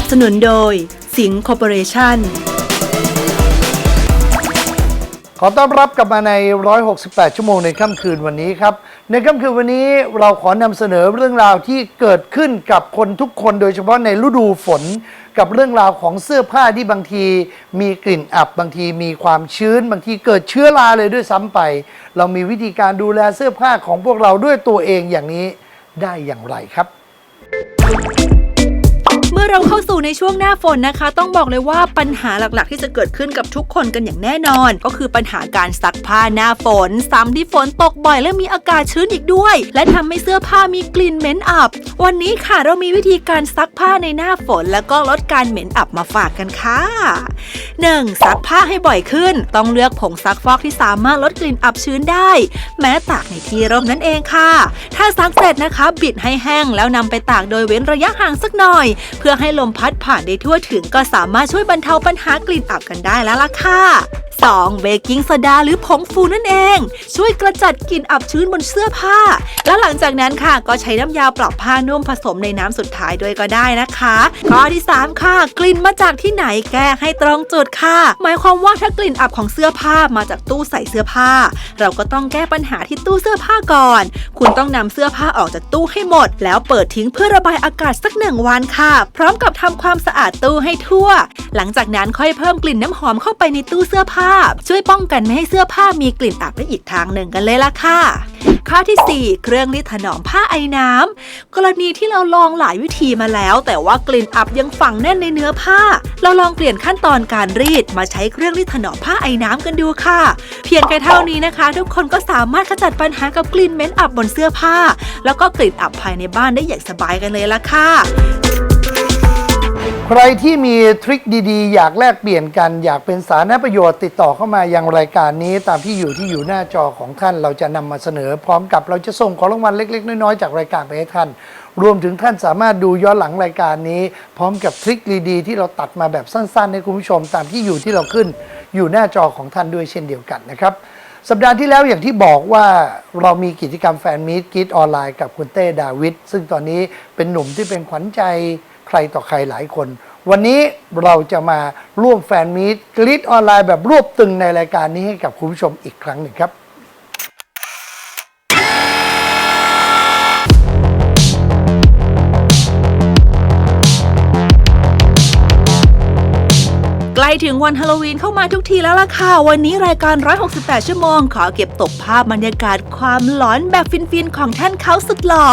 นับสนุนโดย สิงห์คอร์ปอเรชั่น ขอต้อนรับกลับมาใน 168 ชั่วโมงในค่ำคืนวันนี้ครับ ในค่ำคืนวันนี้เราขอนำเสนอเรื่องราวที่เกิดขึ้นกับคนทุกคนโดยเฉพาะในฤดูฝน กับเรื่องราวของเสื้อผ้าที่บางที มีกลิ่นอับ บางทีมีความชื้น บางทีเกิดเชื้อราเลยด้วยซ้ำไป เรามีวิธีการดูแลเสื้อผ้าของพวกเราด้วยตัวเองอย่างนี้ได้อย่างไรครับ เราเข้าสู่ในช่วงหน้าฝนนะคะ ต้องบอกเลยว่าปัญหาหลักๆ ที่จะเกิดขึ้นกับทุกคนกันอย่างแน่นอน ก็คือปัญหาการซักผ้าหน้าฝน ซ้ำที่ฝนตกบ่อยและมีอากาศชื้นอีกด้วย และทำให้เสื้อผ้ามีกลิ่นเหม็นอับ วันนี้ค่ะเรามีวิธีการซักผ้าในหน้าฝน แล้วก็ลดการเหม็นอับมาฝากกันค่ะ 1. ซักผ้าให้บ่อยขึ้น ต้องเลือกผงซักฟอกที่สามารถลดกลิ่นอับชื้นได้ แม้ตากในที่ร่มนั่นเองค่ะ ถ้าซักเสร็จนะคะ บิดให้แห้งแล้วนำไปตากโดยเว้นระยะห่างสักหน่อย เพื่อให้ลมพัดผ่านได้ทั่วถึงก็สามารถช่วยบรรเทาปัญหากลิ่นอับกันได้แล้วล่ะค่ะ 2. เบกกิ้งโซดาหรือผงฟูนั่นเอง ช่วยกระจัดกลิ่นอับชื้นบนเสื้อผ้า แล้วหลังจากนั้นค่ะก็ใช้น้ำยาปรับผ้านุ่มผสมในน้ำสุดท้ายด้วยก็ได้นะคะ ข้อที่ 3 ค่ะ กลิ่นมาจากที่ไหนแก้ให้ตรงจุดค่ะ หมายความว่าถ้ากลิ่นอับของเสื้อผ้ามาจากตู้ใส่เสื้อผ้า เราก็ต้องแก้ปัญหาที่ตู้เสื้อผ้าก่อน คุณต้องนำเสื้อผ้าออกจากตู้ให้หมด แล้วเปิดทิ้งเพื่อระบายอากาศสักหนึ่งวันค่ะพร้อมกับทำความสะอาดตู้ให้ทั่ว หลังจากนั้นค่อยเพิ่มกลิ่นน้ำหอมเข้าไปในตู้เสื้อผ้า ช่วยป้องกันไม่ให้เสื้อผ้ามีกลิ่นอับได้อีกทางหนึ่งกันเลยล่ะค่ะข้อทีสี่4 เครื่องรีดถนอมผ้าไอ้น้ำกรณีที่เราลองหลายวิธีมาแล้ว แต่ว่ากลิ่นอับยังฝังแน่นในเนื้อผ้า เราลองเปลี่ยนขั้นตอนการรีดมาใช้เครื่องรีดถนอมผ้าไอ้น้ำกันดูค่ะ เพียงแค่เท่านี้นะคะ ทุกคนก็สามารถขจัดปัญหากับกลิ่นเหม็นอับบนเสื้อผ้า แล้วก็กลิ่นอับภายในบ้านได้อย่างสบายกันเลยล่ะค่ะ ใครที่มีทริคดีๆ อยากแลกเปลี่ยนกัน อยากเป็นสาธารณประโยชน์ติดต่อเข้ามายังรายการนี้ ตามที่อยู่ที่อยู่หน้าจอของท่านเราจะนำมาเสนอ พร้อมกับเราจะส่งของรางวัลเล็ก ๆ น้อยๆจากรายการไปให้ท่าน รวมถึงท่านสามารถดูย้อนหลังรายการนี้ พร้อมกับทริคดีๆที่เราตัดมาแบบสั้นๆ ให้คุณผู้ชม ตามที่อยู่ที่เราขึ้นอยู่หน้าจอของท่านด้วยเช่นเดียวกันนะครับสัปดาห์ที่แล้วอย่างที่บอกว่าเรามีกิจกรรมแฟนมีตกิจออนไลน์กับคุณเต้ดาวิดซึ่งตอนนี้เป็นหนุ่มที่เป็นขวัญใจ ใครต่อใครหลายคน วันนี้เราจะมาร่วมแฟนมีตกรีดออนไลน์แบบรวบตึงในรายการนี้ให้กับคุณผู้ชมอีกครั้งหนึ่งครับ ล้ถึงวันฮาโลวีนเข้ามาทุกทีแล้วล่ะค่ะ วันนี้รายการ 168 ชั่วโมง ขอเก็บตกภาพบรรยากาศความหลอนแบบฟินๆ ของท่านเขาสุดหล่อ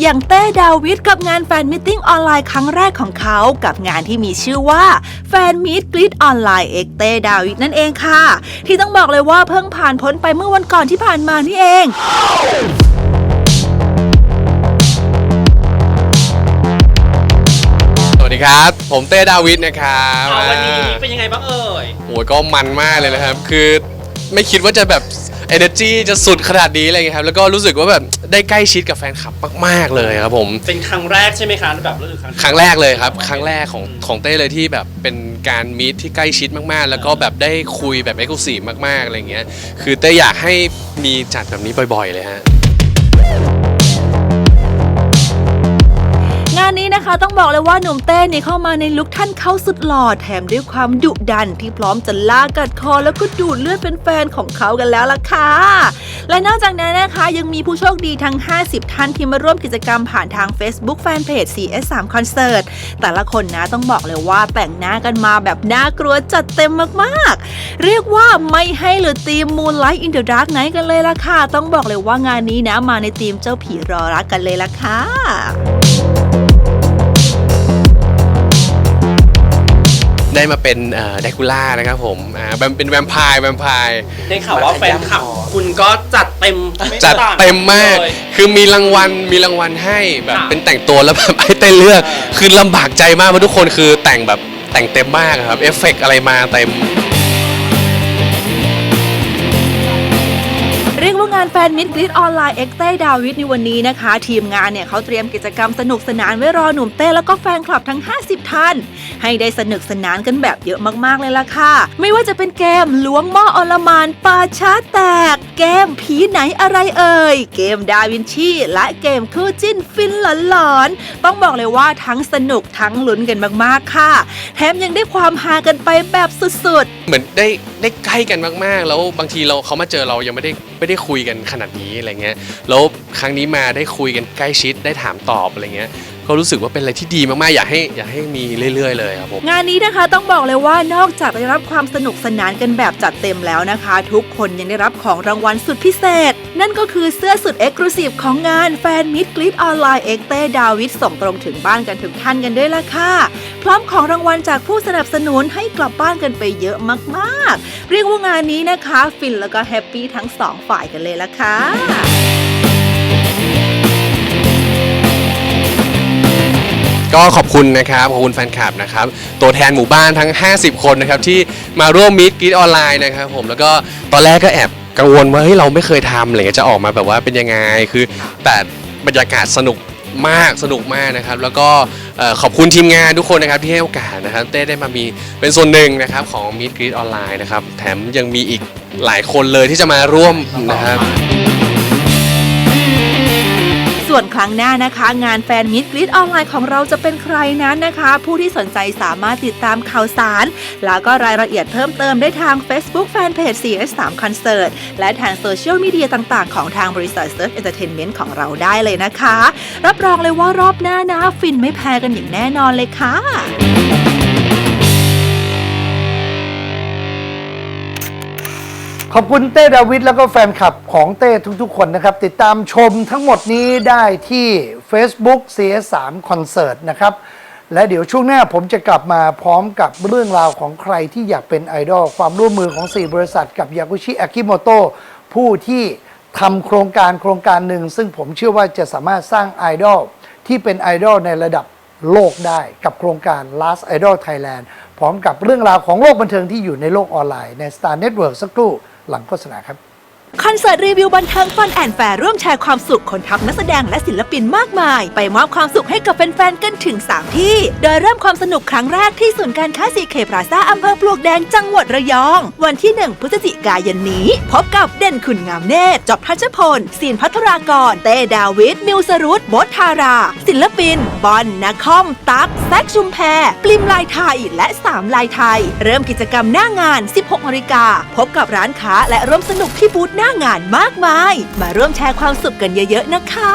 อย่างเต้ดาวิดกับงานแฟนมิทติ้งออนไลน์ครั้งแรกของเขา กับงานที่มีชื่อว่าแฟนมิตกรีดออนไลน์เอกเต้ดาวิดนั่นเองค่ะ ที่ต้องบอกเลยว่าเพิ่งผ่านพ้นไปเมื่อวันก่อนที่ผ่านมานี่เองสวัสดีครับ ผมเต้ดาวิดนะครับเอาวันนี้เป็นยังไงบ้างเอ่ย โอ้ยก็มันมากเลยนะครับ คือไม่คิดว่าจะแบบ energy จะสุดขนาดนี้อะไรเงี้ยครับ แล้วก็รู้สึกว่าแบบได้ใกล้ชิดกับแฟนคลับมาก ๆ เลยครับผม เป็นครั้งแรกใช่ไหมคะแบบรู้สึกครั้งครั้งแรกเลยครับ ครั้งแรกของของเต้เลยที่แบบเป็นการมีทที่ใกล้ชิดมากๆ แล้วก็แบบได้คุยแบบเอ็กซ์คลูซีฟมากๆอะไรเงี้ย คือเต้อยากให้มีจัดแบบนี้บ่อย ๆ เลยฮะานนี้นะคะ ต้องบอกเลยว่าหนุ่มเต้เนี่ยเข้ามาในลุคท่านเขาสุดหล่อแถมด้วยความดุดันที่พร้อมจะลากัดคอแล้วก็ดูดเลือดแฟนๆของเขากันแล้วล่ะค่ะ และนอกจากนั้นนะคะยังมีผู้โชคดีทั้ง 50 ท่านที่มาร่วมกิจกรรมผ่านทาง Facebook Fanpage CS3 Concert แต่ละคนนะต้องบอกเลยว่าแต่งหน้ากันมาแบบน่ากลัวจัดเต็มมากๆ เรียกว่าไม่ให้หลือธีม Moonlight in the Dark Night กันเลยล่ะค่ะ ต้องบอกเลยว่างานนี้นะมาในธีมเจ้าผีรอรักกันเลยล่ะค่ะ ได้มาเป็นไดคูล่านะครับผมอ่าเป็นเป็นแวมไพร์แวมไพร์ได้ข่าวว่าแฟนคลับคุณก็จัดเต็มไจัดต่างเต็มมากเลยคือมีรางวัลมีรางวัลให้แบบค่ะเป็นแต่งตัวแล้วแบบให้เต้นเลือกเออคือลำบากใจมากเพราะทุกคนคือแต่งแบบแต่งเต็มมากครับเอฟเฟกต์อะไรมาเต็ม ยกว่างานแฟนมิตรกรีดออนไลน์เอ็กเต้ดาวิดในวันนี้นะคะ ทีมงานเนี่ยเขาเตรียมกิจกรรมสนุกสนานไว้รอหนุ่มเต้แล้วก็แฟนคลับทั้ง 50 ท่าน ให้ได้สนุกสนานกันแบบเยอะมากๆเลยล่ะค่ะ ไม่ว่าจะเป็นเกมล้วงหม้ออลมานปาช้าแตก เกมผีไหนอะไรเอ่ย เกมดาวินชีและเกมคู่จิ้นฟินหลอนๆต้องบอกเลยว่าทั้งสนุกทั้งลุ้นกันมากๆค่ะ แถมยังได้ความฮากันไปแบบสุดๆ เหมือนได้ ได้ใกล้กันมากๆ แล้วบางทีเราเขามาเจอเรายังไม่ได้ไม่ได้คุยกันขนาดนี้อะไรเงี้ยแล้วครั้งนี้มาได้คุยกันใกล้ชิดได้ถามตอบอะไรเงี้ย ก็รู้สึกว่าเป็นอะไรที่ดีมากๆ อยากให้อยากให้มีเรื่อย ๆ เลยครับผม งานนี้นะคะต้องบอกเลยว่านอกจากได้รับความสนุกสนานกันแบบจัดเต็มแล้วนะคะ ทุกคนยังได้รับของรางวัลสุดพิเศษ นั่นก็คือเสื้อสุดเอ็กซ์คลูซีฟของงานแฟนมิตรกลิปออนไลน์เอ็กเต้ดาวิดส่งตรงถึงบ้านกันถึงท่านกันด้วยล่ะค่ะ พร้อมของรางวัลจากผู้สนับสนุนให้กลับบ้านกันไปเยอะมากๆ เรียกว่างานนี้นะคะ ฟินแล้วก็แฮปปี้ทั้งสองฝ่ายกันเลยล่ะค่ะ ก็ขอบคุณนะครับขอบคุณแฟนคลับนะครับตัวแทนหมู่บ้านทั้ง 50 คนนะครับที่มาร่วมมิตรกรีดออนไลน์นะครับผมแล้วก็ตอนแรกก็แอบกังวลว่าเฮ้ยเราไม่เคยทำอะไรเงี้ยจะออกมาแบบว่าเป็นยังไงคือ แต่บรรยากาศสนุกมากสนุกมากนะครับ แล้วก็ขอบคุณทีมงานทุกคนนะครับที่ให้โอกาสนะครับเต้ได้มามีเป็นส่วนหนึ่งนะครับของมิตรกรีดออนไลน์นะครับแถมยังมีอีกหลายคนเลยที่จะมาร่วมนะครับ ส่วนครั้งหน้านะคะ งานแฟนมิตรกรีดออนไลน์ของเราจะเป็นใครนั้นนะคะ ผู้ที่สนใจสามารถติดตามข่าวสาร แล้วก็รายละเอียดเพิ่มเติมได้ทาง Facebook Fanpage CS3 Concert และทางโซเชียลมีเดียต่างๆ ของทางบริษัท Surf Entertainment ของเราได้เลยนะคะ รับรองเลยว่ารอบหน้านะ ฟินไม่แพ้กันอย่างแน่นอนเลยค่ะ ขอบคุณเต้ดาวิดแล้วก็แฟนคลับของเต้ทุกๆ คนนะครับ ติดตามชมทั้งหมดนี้ได้ที่ Facebook CS3 Concert นะครับ และเดี๋ยวช่วงหน้าผมจะกลับมาพร้อมกับเรื่องราวของใครที่อยากเป็นไอดอลความร่วมมือของ 4 บริษัทกับยากุชิอากิโมโตผู้ที่ทำโครงการโครงการหนึ่ง ซึ่งผมเชื่อว่าจะสามารถสร้างไอดอลที่เป็นไอดอลในระดับโลกได้กับโครงการ Last Idol Thailand พร้อมกับเรื่องราวของโลกบันเทิงที่อยู่ในโลกออนไลน์ใน Star Network สักครู่ หลังโฆษณาครับ คอนเสิร์ตรีวิวบันเทิงฟันแอนแฟร์ร่วมแชร์ความสุขคนทัพนักแสดงและศิลปินมากมาย ไปมอบความสุขให้กับแฟนๆ กันถึง 3 ที่ โดยเริ่มความสนุกครั้งแรกที่ศูนย์การค้าซีเคพลาซ่าอำเภอปลวกแดงจังหวัดระยอง วันที่ 1 พฤศจิกายนนี้ พบกับเด่นขุนงามเนตรจอบทัชพลศีนพัทรากร เต้ดาวิดมิวสรุตโบทารา ศิลปิน บอลนาคอม ตั๊กแซกชุมแพปลิมลายไทยและ3ลายไทย เริ่มกิจกรรมหน้างาน 16นาฬิกาพบกับร้านค้าและร่วมสนุกที่บูธหน้างานมากมาย มาร่วมแชร์ความสุขกันเยอะๆนะคะ